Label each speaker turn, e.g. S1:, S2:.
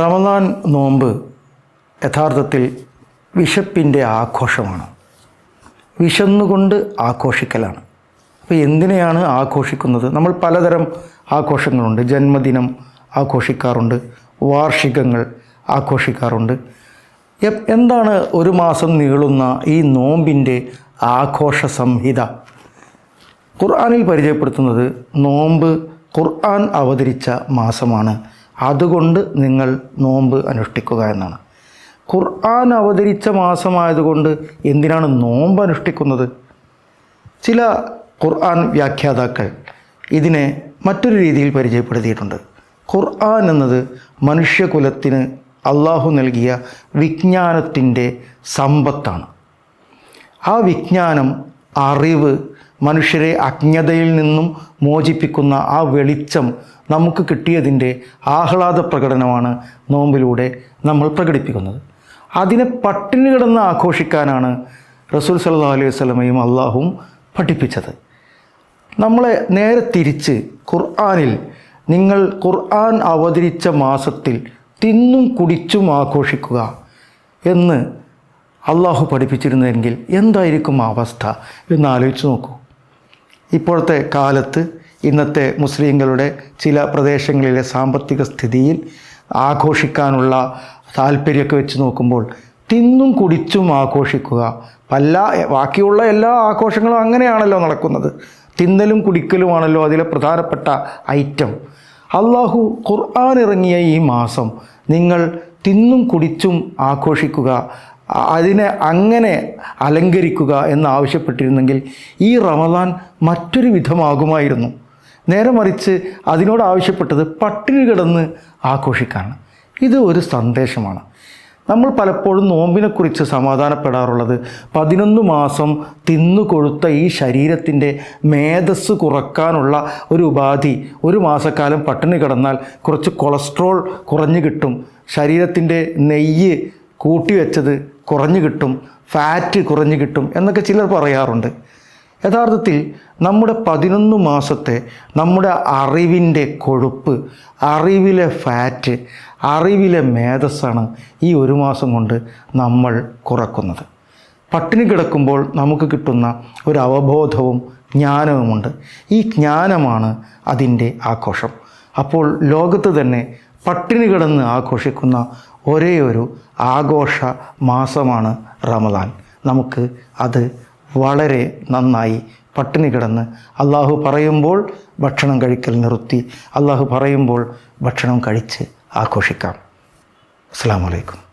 S1: റമദാൻ നോമ്പ് യഥാർത്ഥത്തിൽ വിശപ്പിന്റെ ആഘോഷമാണ്. വിശന്നുകൊണ്ട് ആഘോഷിക്കലാണ്. അപ്പോൾ എന്തിനെയാണ് ആഘോഷിക്കുന്നത്? നമ്മൾ പലതരം ആഘോഷങ്ങളുണ്ട്. ജന്മദിനം ആഘോഷിക്കാറുണ്ട്. വാർഷികങ്ങൾ ആഘോഷിക്കാറുണ്ട്. എന്താണ് ഒരു മാസം നീളുന്ന ഈ നോമ്പിന്റെ ആഘോഷ സംഹിത? ഖുർആാനിൽ പരിചയപ്പെടുത്തുന്നത് നോമ്പ് ഖുർആൻ അവതരിച്ച മാസമാണ്. അതുകൊണ്ട് നിങ്ങൾ നോമ്പ് അനുഷ്ഠിക്കുക എന്നാണ്. ഖുർആൻ അവതരിച്ച മാസമായതുകൊണ്ട് എന്തിനാണ് നോമ്പ് അനുഷ്ഠിക്കുന്നത്? ചില ഖുർആൻ വ്യാഖ്യാതാക്കൾ ഇതിനെ മറ്റൊരു രീതിയിൽ പരിചയപ്പെടുത്തിയിട്ടുണ്ട്. ഖുർആൻ എന്നത് മനുഷ്യകുലത്തിന് അള്ളാഹു നൽകിയ വിജ്ഞാനത്തിന്റെ സമ്പത്താണ്. ആ വിജ്ഞാനം അറിവ് മനുഷ്യരെ അജ്ഞതയിൽ നിന്നും മോചിപ്പിക്കുന്ന ആ വെളിച്ചം നമുക്ക് കിട്ടിയതിന്റെ ആഹ്ലാദ പ്രകടനമാണ് നോമ്പിലൂടെ നമ്മൾ പ്രകടിപ്പിക്കുന്നത്. അതിനെ പട്ടിണി കിടന്ന് ആഘോഷിക്കാനാണ് റസൂൽ സല്ലാ അലൈഹി വസ്ലമയും അള്ളാഹുവും പഠിപ്പിച്ചത്. നമ്മളെ നേരെ തിരിച്ച് ഖുർആാനിൽ നിങ്ങൾ ഖുർആൻ അവതരിച്ച മാസത്തിൽ തിന്നും കുടിച്ചും ആഘോഷിക്കുക എന്ന് അള്ളാഹു പഠിപ്പിച്ചിരുന്നെങ്കിൽ എന്തായിരിക്കും അവസ്ഥ? എന്ന് ആലോചിച്ച് നോക്കൂ. ഇപ്പോഴത്തെ കാലത്ത് ഇന്നത്തെ മുസ്ലിങ്ങളുടെ ചില പ്രദേശങ്ങളിലെ സാമ്പത്തിക സ്ഥിതിയിൽ ആഘോഷിക്കാനുള്ള താല്പര്യമൊക്കെ വെച്ച് നോക്കുമ്പോൾ തിന്നും കുടിച്ചും ആഘോഷിക്കുക. പല ബാക്കിയുള്ള എല്ലാ ആഘോഷങ്ങളും അങ്ങനെയാണല്ലോ നടക്കുന്നത്. തിന്നലും കുടിക്കലുമാണല്ലോ അതിലെ പ്രധാനപ്പെട്ട ഐറ്റം. അള്ളാഹു ഖുർആൻ ഇറങ്ങിയ ഈ മാസം നിങ്ങൾ തിന്നും കുടിച്ചും ആഘോഷിക്കുക. അതിനെ അങ്ങനെ അലങ്കരിക്കുക എന്നാവശ്യപ്പെട്ടിരുന്നെങ്കിൽ ഈ റമദാൻ മറ്റൊരു വിധമാകുമായിരുന്നു. നേരെ മറിച്ച് അതിനോട് ആവശ്യപ്പെട്ടത് പട്ടിണി കിടന്ന് ആഘോഷിക്കാണ് ഇത് ഒരു സന്ദേശമാണ്. നമ്മൾ പലപ്പോഴും നോമ്പിനെക്കുറിച്ച് സമാധാനപ്പെടാറുള്ളത് പതിനൊന്ന് മാസം തിന്നു കൊഴുത്ത ഈ ശരീരത്തിന്റെ മേധസ് കുറക്കാനുള്ള ഒരു ഉപാധി ഒരു മാസക്കാലം പട്ടിണി കിടന്നാൽ കുറച്ച് കൊളസ്ട്രോൾ കുറഞ്ഞു കിട്ടും. ശരീരത്തിന്റെ നെയ്യ് കൂട്ടിവെച്ചത് കുറഞ്ഞു കിട്ടും ഫാറ്റ് കുറഞ്ഞു കിട്ടും എന്നൊക്കെ ചിലർ പറയാറുണ്ട്. യഥാർത്ഥത്തിൽ നമ്മുടെ പതിനൊന്ന് മാസത്തെ നമ്മുടെ അറിവിന്റെ കൊഴുപ്പ് അറിവിലെ ഫാറ്റ് അറിവിലെ മേധസ്സാണ് ഈ ഒരു മാസം കൊണ്ട് നമ്മൾ കുറക്കുന്നത്. പട്ടിണി കിടക്കുമ്പോൾ നമുക്ക് കിട്ടുന്ന ഒരു അവബോധവും ജ്ഞാനവുമുണ്ട്. ഈ ജ്ഞാനമാണ് അതിന്റെ ആഘോഷം. അപ്പോൾ ലോകത്ത് തന്നെ പട്ടിണി കിടന്ന് ആഘോഷിക്കുന്ന ഒരേ ഒരു ആഘോഷ മാസമാണ് റമദാൻ. നമുക്ക് അത് വളരെ നന്നായി പട്ടിണി കിടന്ന് അള്ളാഹു പറയുമ്പോൾ ഭക്ഷണം കഴിക്കൽ നിർത്തി അള്ളാഹു പറയുമ്പോൾ ഭക്ഷണം കഴിച്ച് ആഘോഷിക്കാം. അസ്സാം വലൈക്കും